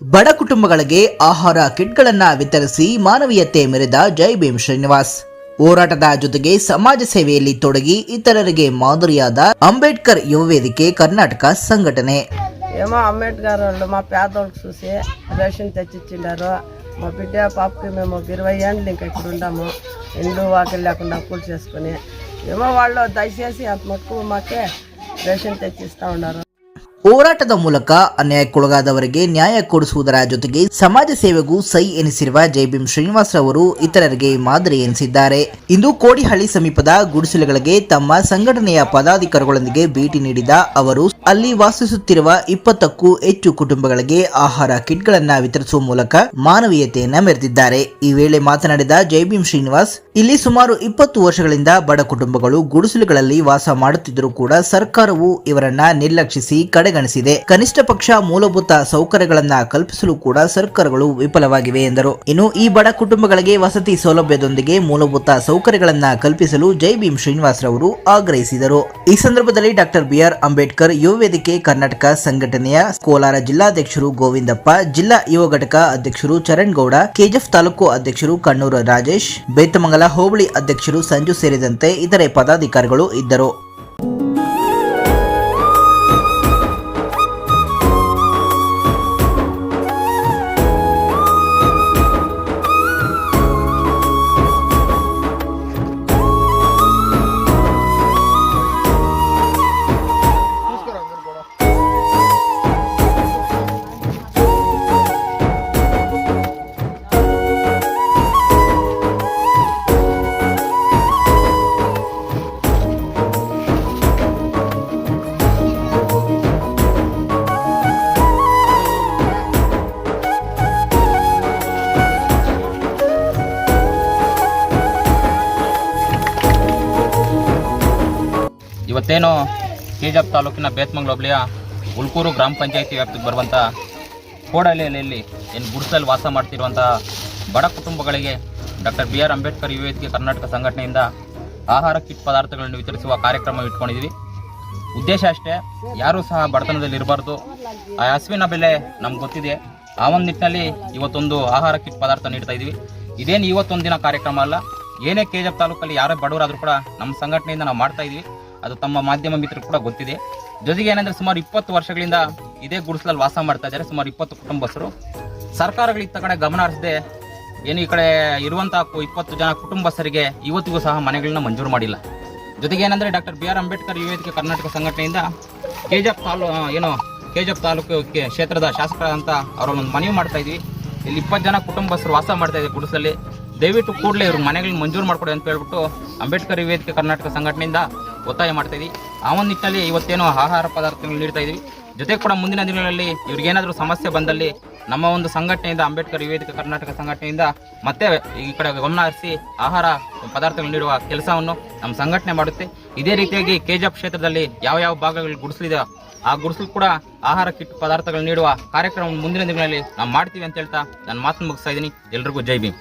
ಬಡ ಕುಟುಂಬಗಳಿಗೆ ಆಹಾರ ಕಿಟ್ಗಳನ್ನು ವಿತರಿಸಿ ಮಾನವೀಯತೆ ಮೆರೆದ ಜೈ ಭೀಮ್ ಶ್ರೀನಿವಾಸ್. ಹೋರಾಟದ ಜೊತೆಗೆ ಸಮಾಜ ಸೇವೆಯಲ್ಲಿ ತೊಡಗಿ ಇತರರಿಗೆ ಮಾದರಿಯಾದ ಅಂಬೇಡ್ಕರ್ ಯುವ ವೇದಿಕೆ ಕರ್ನಾಟಕ ಸಂಘಟನೆ. ఏమో ಅಂಬೇಡ್ಕರ್ వాళ్ళు మా పేదోళ్ళకి చూసి రేషన్ తెచ్చిచ్చిండారు మా బిడ్డ పాపకి మేము ఇరవై ఏండ్లు ఇంకా ఇక్కడ ఉండాము ఇండ్లు వాకిలు లేకుండా అప్పులు చేసుకుని ఏమో వాళ్ళు దయచేసి అంత ಹೋರಾಟದ ಮೂಲಕ ಅನ್ಯಾಯಕ್ಕೊಳಗಾದವರಿಗೆ ನ್ಯಾಯ ಕೊಡಿಸುವುದರ ಜೊತೆಗೆ ಸಮಾಜ ಸೇವೆಗೂ ಸೈ ಎನಿಸಿರುವ ಜೈ ಭೀಮ್ ಶ್ರೀನಿವಾಸ್ ರವರು ಇತರರಿಗೆ ಮಾದರಿ ಎನಿಸಿದ್ದಾರೆ. ಇಂದು ಕೋಡಿಹಳ್ಳಿ ಸಮೀಪದ ಗುಡಿಸಲುಗಳಿಗೆ ತಮ್ಮ ಸಂಘಟನೆಯ ಪದಾಧಿಕಾರಿಗಳೊಂದಿಗೆ ಭೇಟಿ ನೀಡಿದ ಅವರು, ಅಲ್ಲಿ ವಾಸಿಸುತ್ತಿರುವ ಇಪ್ಪತ್ತಕ್ಕೂ ಹೆಚ್ಚು ಕುಟುಂಬಗಳಿಗೆ ಆಹಾರ ಕಿಟ್ಗಳನ್ನು ವಿತರಿಸುವ ಮೂಲಕ ಮಾನವೀಯತೆಯನ್ನ ಮೆರೆದಿದ್ದಾರೆ. ಈ ವೇಳೆ ಮಾತನಾಡಿದ ಜೈ ಭೀಮ್ ಶ್ರೀನಿವಾಸ್, ಇಲ್ಲಿ ಸುಮಾರು ಇಪ್ಪತ್ತು ವರ್ಷಗಳಿಂದ ಬಡ ಕುಟುಂಬಗಳು ಗುಡಿಸಲುಗಳಲ್ಲಿ ವಾಸ ಮಾಡುತ್ತಿದ್ದರೂ ಕೂಡ ಸರ್ಕಾರವು ಇವರನ್ನ ನಿರ್ಲಕ್ಷಿಸಿ ಕಡೆಗಣಿಸಿದೆ. ಕನಿಷ್ಠ ಪಕ್ಷ ಮೂಲಭೂತ ಸೌಕರ್ಯಗಳನ್ನ ಕಲ್ಪಿಸಲು ಕೂಡ ಸರ್ಕಾರಗಳು ವಿಫಲವಾಗಿವೆ ಎಂದರು. ಇನ್ನು ಈ ಬಡ ಕುಟುಂಬಗಳಿಗೆ ವಸತಿ ಸೌಲಭ್ಯದೊಂದಿಗೆ ಮೂಲಭೂತ ಸೌಕರ್ಯಗಳನ್ನ ಕಲ್ಪಿಸಲು ಜೈ ಭೀಮ್ ಶ್ರೀನಿವಾಸ್ ರವರು ಆಗ್ರಹಿಸಿದರು. ಈ ಸಂದರ್ಭದಲ್ಲಿ ಡಾಕ್ಟರ್ ಬಿಆರ್ ಅಂಬೇಡ್ಕರ್ ಯುವ ವೇದಿಕೆ ಕರ್ನಾಟಕ ಸಂಘಟನೆಯ ಕೋಲಾರ ಜಿಲ್ಲಾಧ್ಯಕ್ಷರು ಗೋವಿಂದಪ್ಪ, ಜಿಲ್ಲಾ ಯುವ ಘಟಕ ಅಧ್ಯಕ್ಷರು ಚರಣ್ ಗೌಡ ಕೆಜಿಎಫ್ ತಾಲೂಕು ಅಧ್ಯಕ್ಷರು ಕಣ್ಣೂರು ರಾಜೇಶ್, ಬೇತಮಂಗಲ ಹೋಬಳಿ ಅಧ್ಯಕ್ಷರು ಸಂಜು ಸೇರಿದಂತೆ ಇತರೆ ಪದಾಧಿಕಾರಿಗಳು ಇದ್ದರು. ಇವತ್ತೇನು ಕೆಜಾಪ್ ತಾಲೂಕಿನ ಬೇತ್ಮಂಗ್ಲ ಹೋಬಳಿಯ ಗ್ರಾಮ ಪಂಚಾಯತಿ ವ್ಯಾಪ್ತಿಗೆ ಬರುವಂಥ ಕೋಡಹಳ್ಳಿಯಲ್ಲಿ ಏನು ಗುಡ್ಸಲ್ಲಿ ವಾಸ ಮಾಡ್ತಿರುವಂಥ ಬಡ ಕುಟುಂಬಗಳಿಗೆ ಡಾಕ್ಟರ್ ಬಿ ಆರ್ ಅಂಬೇಡ್ಕರ್ ವೇದಿಕೆ ಕರ್ನಾಟಕ ಸಂಘಟನೆಯಿಂದ ಆಹಾರ ಕಿಟ್ ಪದಾರ್ಥಗಳನ್ನು ವಿತರಿಸುವ ಕಾರ್ಯಕ್ರಮ ಇಟ್ಕೊಂಡಿದ್ವಿ. ಉದ್ದೇಶ ಅಷ್ಟೇ, ಯಾರೂ ಸಹ ಬಡತನದಲ್ಲಿ ಇರಬಾರ್ದು. ಆ ಹಸುವಿನ ಬೆಲೆ ನಮ್ಗೆ ಗೊತ್ತಿದೆ. ಆ ಒಂದು ನಿಟ್ಟಿನಲ್ಲಿ ಇವತ್ತೊಂದು ಆಹಾರ ಕಿಟ್ ಪದಾರ್ಥ ನೀಡ್ತಾ ಇದ್ವಿ. ಇದೇನು ಇವತ್ತೊಂದು ದಿನ ಕಾರ್ಯಕ್ರಮ ಅಲ್ಲ, ಏನೇ ಕೆ ಜಿ ತಾಲೂಕಲ್ಲಿ ಯಾರೇ ಬಡವರಾದರೂ ಕೂಡ ನಮ್ಮ ಸಂಘಟನೆಯಿಂದ ನಾವು ಮಾಡ್ತಾ ಇದ್ವಿ. ಅದು ತಮ್ಮ ಮಾಧ್ಯಮ ಮಿತ್ರರು ಕೂಡ ಗೊತ್ತಿದೆ. ಜೊತೆಗೆ ಏನಂದ್ರೆ ಸುಮಾರು ಇಪ್ಪತ್ತು ವರ್ಷಗಳಿಂದ ಇದೇ ಗುಡಿಸಲಲ್ಲಿ ವಾಸ ಮಾಡ್ತಾ ಇದ್ದಾರೆ, ಸುಮಾರು ಇಪ್ಪತ್ತು ಕುಟುಂಬಸ್ಥರು. ಸರ್ಕಾರಗಳು ಇತ್ತ ಕಡೆ ಗಮನ ಹರಿಸದೆ ಏನು ಈ ಕಡೆ ಇರುವಂತಹ ಇಪ್ಪತ್ತು ಜನ ಕುಟುಂಬಸ್ಥರಿಗೆ ಇವತ್ತಿಗೂ ಸಹ ಮನೆಗಳನ್ನ ಮಂಜೂರು ಮಾಡಿಲ್ಲ. ಜೊತೆಗೆ ಏನಂದ್ರೆ ಡಾಕ್ಟರ್ ಬಿ ಆರ್ ಅಂಬೇಡ್ಕರ್ ಯುವ ವೇದಿಕೆ ಕರ್ನಾಟಕ ಸಂಘಟನೆಯಿಂದ ಕೆಜಪ್ ತಾಲೂ ಏನು ಕೆಜಪ್ ತಾಲೂಕು ಕ್ಷೇತ್ರದ ಶಾಸಕರಾದಂತ ಅವರೊಂದು ಮನವಿ ಮಾಡ್ತಾ ಇದ್ವಿ. ಇಲ್ಲಿ ಇಪ್ಪತ್ತು ಜನ ಕುಟುಂಬಸ್ಥರು ವಾಸ ಮಾಡ್ತಾ ಇದ್ದೀವಿ ಗುಡಿಸಲಲ್ಲಿ. ದಯವಿಟ್ಟು ಕೂಡಲೇ ಇವ್ರ ಮನೆಗಳನ್ನ ಮಂಜೂರು ಮಾಡಿಕೊಡಿ ಅಂತ ಹೇಳ್ಬಿಟ್ಟು ಅಂಬೇಡ್ಕರ್ ವೇದಿಕೆ ಕರ್ನಾಟಕ ಸಂಘಟನೆಯಿಂದ ಒತ್ತಾಯ ಮಾಡ್ತಾ ಇದ್ದೀವಿ ಆ ಒಂದು ನಿಟ್ಟಿನಲ್ಲಿ ಇವತ್ತೇನೋ ಆಹಾರ ಪದಾರ್ಥಗಳು ನೀಡ್ತಾ ಇದೀವಿ. ಜೊತೆಗೆ ಕೂಡ ಮುಂದಿನ ದಿನಗಳಲ್ಲಿ ಇವ್ರಿಗೇನಾದರೂ ಸಮಸ್ಯೆ ಬಂದಲ್ಲಿ ನಮ್ಮ ಒಂದು ಸಂಘಟನೆಯಿಂದ ಅಂಬೇಡ್ಕರ್ ವೇದಿಕೆ ಕರ್ನಾಟಕ ಸಂಘಟನೆಯಿಂದ ಮತ್ತೆ ಈ ಕಡೆ ಗಮನ ಹರಿಸಿ ಆಹಾರ ಪದಾರ್ಥಗಳು ನೀಡುವ ಕೆಲಸವನ್ನು ನಮ್ಮ ಸಂಘಟನೆ ಮಾಡುತ್ತೆ. ಇದೇ ರೀತಿಯಾಗಿ ಕೆಜಾಪ್ ಕ್ಷೇತ್ರದಲ್ಲಿ ಯಾವ ಯಾವ ಭಾಗಗಳು ಗುಡಿಸಲಿದೆ, ಆ ಗುಡಿಸಲು ಕೂಡ ಆಹಾರ ಕಿಟ್ ಪದಾರ್ಥಗಳು ನೀಡುವ ಕಾರ್ಯಕ್ರಮ ಮುಂದಿನ ದಿನಗಳಲ್ಲಿ ನಾವು ಮಾಡ್ತೀವಿ ಅಂತ ಹೇಳ್ತಾ ನಾನು ಮಾತನ್ನು ಮುಗಿಸ್ತಾ ಇದ್ದೀನಿ. ಎಲ್ರಿಗೂ ಜೈ ಭೀಮ್.